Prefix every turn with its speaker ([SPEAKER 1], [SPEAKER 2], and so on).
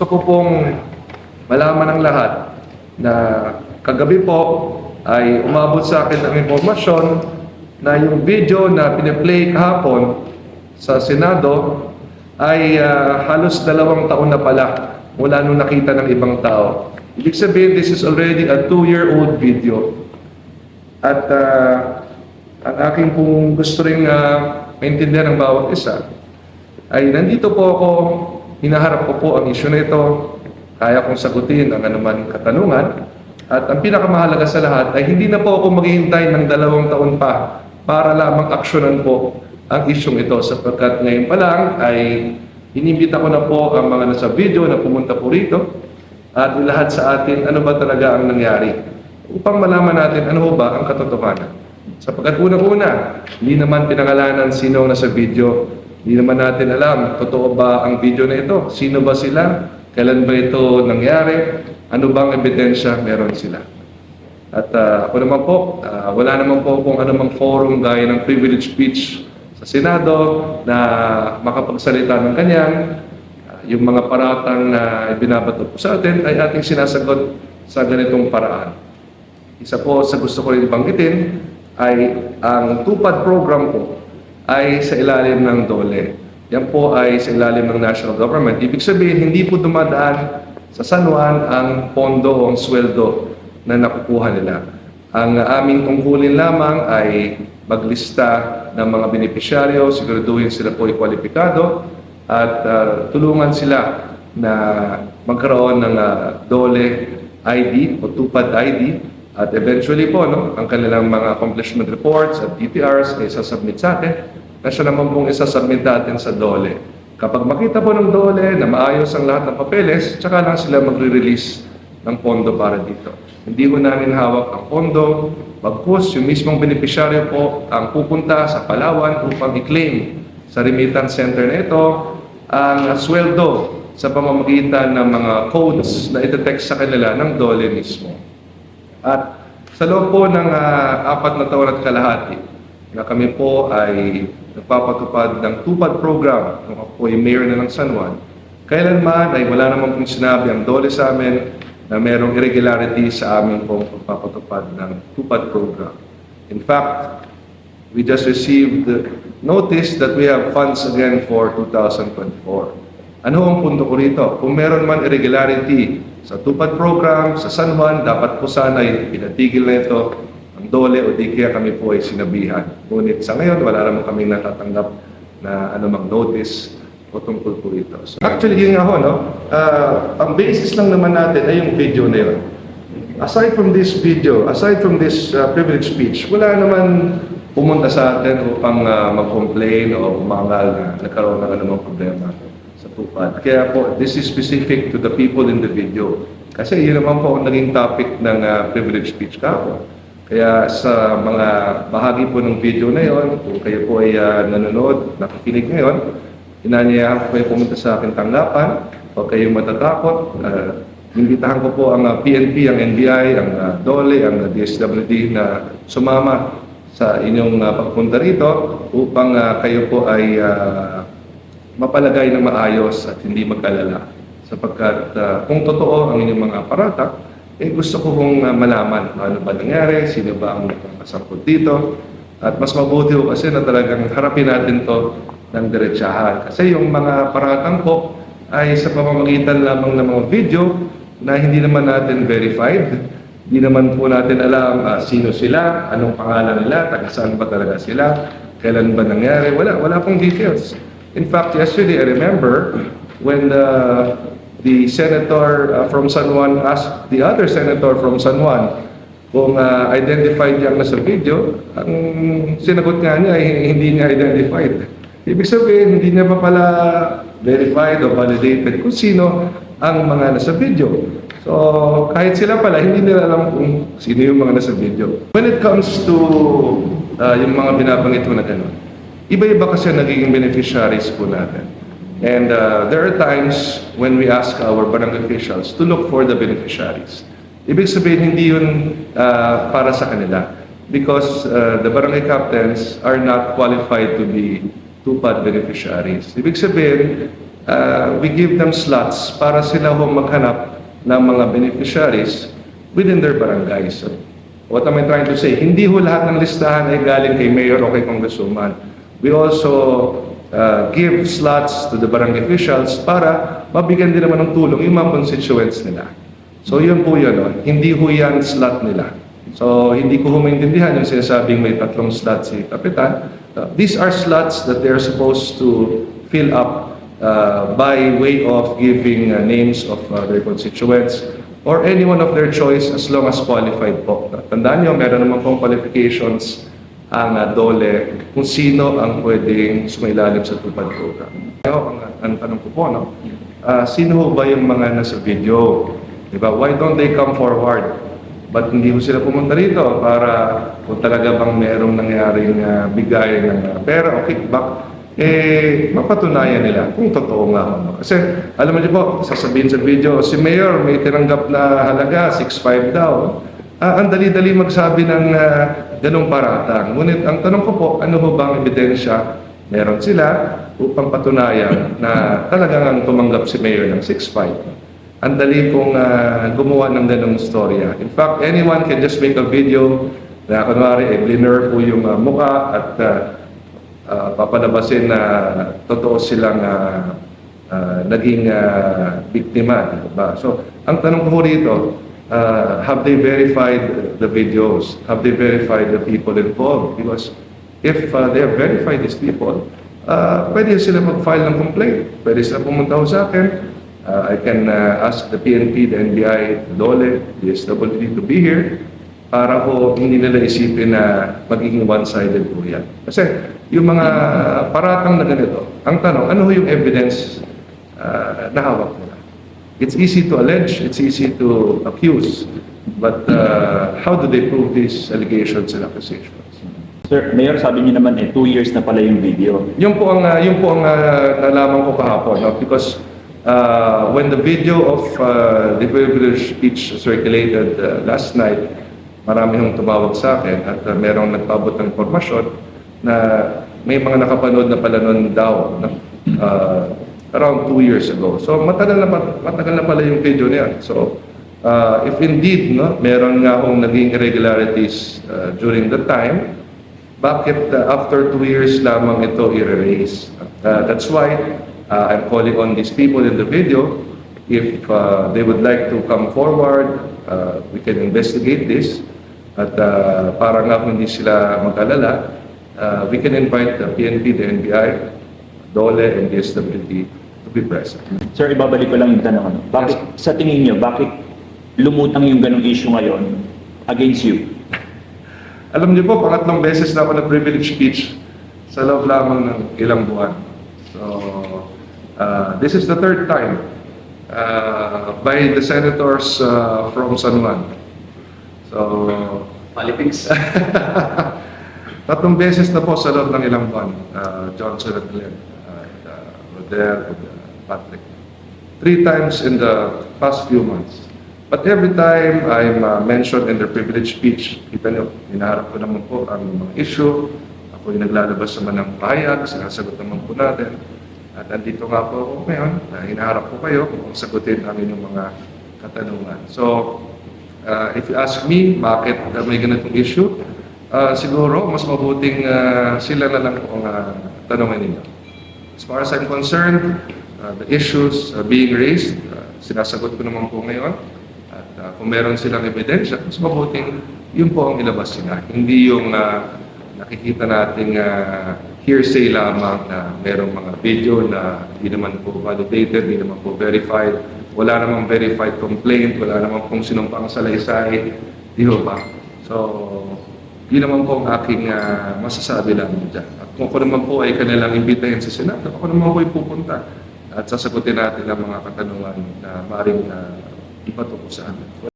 [SPEAKER 1] gusto ko pong malaman ng lahat na kagabi po ay umabot sa akin ang impormasyon na yung video na piniplay kahapon sa Senado ay ah, halos dalawang taon na pala mula nung nakita ng ibang tao. Ibig sabihin, this is already a two-year-old video. At ah, ang aking pong gusto rin uh, maintindihan ng bawat isa ay nandito po ako, hinaharap ko po ang isyu na ito, kaya kong sagutin ang anuman katanungan. At ang pinakamahalaga sa lahat ay hindi na po ako maghihintay ng dalawang taon pa para lamang aksyonan po ang isyong ito sapagkat ngayon pa lang ay inimbita ko na po ang mga nasa video na pumunta po rito at lahat sa atin ano ba talaga ang nangyari upang malaman natin ano ba ang katotohanan. Sapagkat unang-una, hindi naman pinangalanan sino ang nasa video. Hindi naman natin alam, totoo ba ang video na ito? Sino ba sila? Kailan ba ito nangyari? Ano bang ebidensya meron sila? At ah, ako naman po, ah, wala naman po kung anumang forum gaya ng privilege speech sa Senado na makapagsalita ng kanyang ah, yung mga paratang na ibinabato po sa atin ay ating sinasagot sa ganitong paraan. Isa po sa gusto ko rin banggitin ay ang tupad program po ay sa ilalim ng DOLE. Yan po ay sa ilalim ng national government. Ibig sabihin, hindi po dumadaan sa San Juan ang pondo o ang sweldo na nakukuha nila. Ang aming tungkulin lamang ay maglista ng mga benepisyaryo, siguraduhin sila po ay kwalipikado at ah, tulungan sila na magkaroon ng ah, DOLE ID o tupad ID at eventually po, no, ang kanilang mga accomplishment reports at DTRs ay sasubmit sa atin na siya naman pong isasubmit natin sa DOLE. Kapag makita po ng DOLE na maayos ang lahat ng papeles, tsaka lang sila magre-release ng pondo para dito. Hindi ko namin hawak ang pondo, bagkus yung mismong beneficiaryo po ang pupunta sa Palawan upang i-claim sa remittance center na ito ang sweldo sa pamamagitan ng mga codes na itetext sa kanila ng DOLE mismo. At sa loob po ng ah, apat na taon at kalahati na kami po ay nagpapatupad ng tupad program nung ako ay mayor na ng San Juan, kailanman ay wala naman pong sinabi ang dole sa amin na merong irregularity sa amin pong pagpapatupad ng tupad program. In fact, we just received notice that we have funds again for 2024. Ano ang punto ko rito? Kung meron man irregularity sa tupad program, sa San Juan, dapat po sana ay pinatigil na ito dole o di kami po ay sinabihan. Ngunit sa ngayon, wala naman kami natatanggap na anumang notice o tungkol po rito. So, actually, yun nga ho, no? Ah, ang basis lang naman natin ay yung video na yun. Aside from this video, aside from this uh, privilege speech, wala naman pumunta sa atin upang uh, mag-complain o umangal na nagkaroon ng anumang problema sa tupad. Kaya po, this is specific to the people in the video. Kasi yun naman po ang naging topic ng uh, privilege speech kahapon. Kaya sa mga bahagi po ng video na yon, kung kayo po ay uh, nanonood, nakikinig ngayon, inanyayahan ko kayo pumunta sa aking tanggapan, huwag kayong matatakot. Uh, Imbitahan ko po ang uh, PNP, ang NBI, ang uh, DOLE, ang uh, DSWD na sumama sa inyong uh, pagpunta rito upang uh, kayo po ay uh, mapalagay ng maayos at hindi mag-alala. Sapagkat uh, kung totoo ang inyong mga aparata, eh gusto ko kong uh, malaman ano ba nangyari, sino ba ang kasangkot dito. At mas mabuti ko kasi na talagang harapin natin to ng diretsahan. Kasi yung mga paratang po ay sa pamamagitan lamang ng mga video na hindi naman natin verified. Hindi naman po natin alam ah, sino sila, anong pangalan nila, taga saan ba talaga sila, kailan ba nangyari. Wala, wala pong details. In fact, yesterday I remember when the, the senator uh, from San Juan asked the other senator from San Juan kung uh, identified niya ang nasa video, ang sinagot nga niya ay hindi niya identified. Ibig sabihin, hindi niya pa pala verified o validated kung sino ang mga nasa video. So, kahit sila pala, hindi nila alam kung sino yung mga nasa video. When it comes to uh, yung mga binabanggit ko na gano'n, iba-iba kasi ang nagiging beneficiaries po natin. And uh, there are times when we ask our barangay officials to look for the beneficiaries. Ibig sabihin, hindi yun uh, para sa kanila. Because uh, the barangay captains are not qualified to be tupad beneficiaries. Ibig sabihin, uh, we give them slots para sila ho maghanap ng mga beneficiaries within their barangays. So, what am I trying to say? Hindi ho lahat ng listahan ay galing kay Mayor o kay Congresswoman. We also uh, give slots to the barangay officials para mabigyan din naman ng tulong yung mga constituents nila. So yun po yun, no? hindi ho yan slot nila. So hindi ko ho maintindihan yung sinasabing may tatlong slot si Kapitan. Uh, these are slots that they're supposed to fill up uh, by way of giving uh, names of uh, their constituents or anyone of their choice as long as qualified po. Tandaan nyo, meron naman pong qualifications ang uh, DOLE kung sino ang pwedeng sumailalim sa tupad program. Ang, ang tanong ko po, no? Ah, sino ba yung mga nasa video? Diba? Why don't they come forward? Ba't hindi ho sila pumunta rito para kung talaga bang merong nangyaring uh, bigay ng uh, pera o kickback, eh, mapatunayan nila kung totoo nga. Ano. Kasi, alam mo niyo po, sasabihin sa video, si Mayor may tinanggap na halaga, 6.5 daw. Ah, ang dali-dali magsabi ng uh, ganong paratang. Ngunit ang tanong ko po, ano ho bang ebidensya meron sila upang patunayan na talagang ang tumanggap si Mayor ng 6.5. Ang dali pong ah, gumawa ng ganong storya. In fact, anyone can just make a video na kunwari, eh, bliner po yung ah, mukha at ah, ah, papalabasin na totoo silang ah, ah, naging ah, biktima. Diba? So, ang tanong ko rito, ah, have they verified the videos? Have they verified the people involved? Because if uh, they have verified these people, uh, pwede sila mag-file ng complaint. Pwede sila pumunta ho sa akin. Uh, I can uh, ask the PNP, the NBI, the DOLE, the SWD to be here para po hindi nila isipin na magiging one-sided po yan. Kasi yung mga paratang na ganito, ang tanong, ano ho yung evidence uh, na hawak? It's easy to allege, it's easy to accuse, but uh, how do they prove these allegations and accusations?
[SPEAKER 2] Sir, Mayor, sabi niyo naman eh, two years na pala yung video.
[SPEAKER 1] Yung po ang uh, yung po ang uh, nalaman ko kahapon no? because uh, when the video of uh, the privilege speech circulated uh, last night, marami hong tumawag sa akin at uh, merong nagpabot ng informasyon na may mga nakapanood na pala noon daw no? uh, around two years ago. So matagal na matagal na pala yung video niya. So uh, if indeed no, meron nga hong naging irregularities uh, during the time, bakit uh, after two years lamang ito i-erase? Uh, that's why uh, I'm calling on these people in the video. If uh, they would like to come forward, uh, we can investigate this. At uh, para nga hindi sila mag-alala, uh, we can invite the PNP, the NBI, DOLE, and the SWD be present.
[SPEAKER 2] Sir, ibabalik ko lang yung tanong. Ano. Bakit, sa tingin niyo, bakit lumutang yung ganong issue ngayon against you?
[SPEAKER 1] Alam niyo po, pangatlong beses na ako na privilege speech sa loob lamang ng ilang buwan. So, uh, this is the third time uh, by the senators uh, from San Juan. So,
[SPEAKER 3] Politics.
[SPEAKER 1] tatlong beses na po sa loob ng ilang buwan, uh, Johnson at Glenn, at uh, Rodel, uh, Patrick. Three times in the past few months. But every time I'm uh, mentioned in their privilege speech, kita nyo, hinaharap ko naman po ang mga issue. Ako yung naglalabas naman ng pahayag, sinasagot naman po natin. At andito nga po ako ngayon, na hinaharap po kayo kung sagutin namin yung mga katanungan. So, uh, if you ask me, bakit uh, may ganitong issue, uh, siguro mas mabuting uh, sila na lang ang uh, tanongin ninyo. As far as I'm concerned, uh, the issues uh, being raised, uh, sinasagot ko naman po ngayon. At uh, kung meron silang ebidensya, mas mabuting yun po ang ilabas nila. Hindi yung uh, nakikita nating uh, hearsay lamang na merong mga video na hindi naman po validated, hindi naman po verified. Wala namang verified complaint, wala namang kung sinong pang salaysay. Di ba? So, yun naman po ang aking ah, masasabi lang dyan. At kung ako naman po ay kanilang imbitahin sa Senado, ako naman po ay pupunta at sasagutin natin ang mga katanungan na maaaring uh, ipatungo sa amin.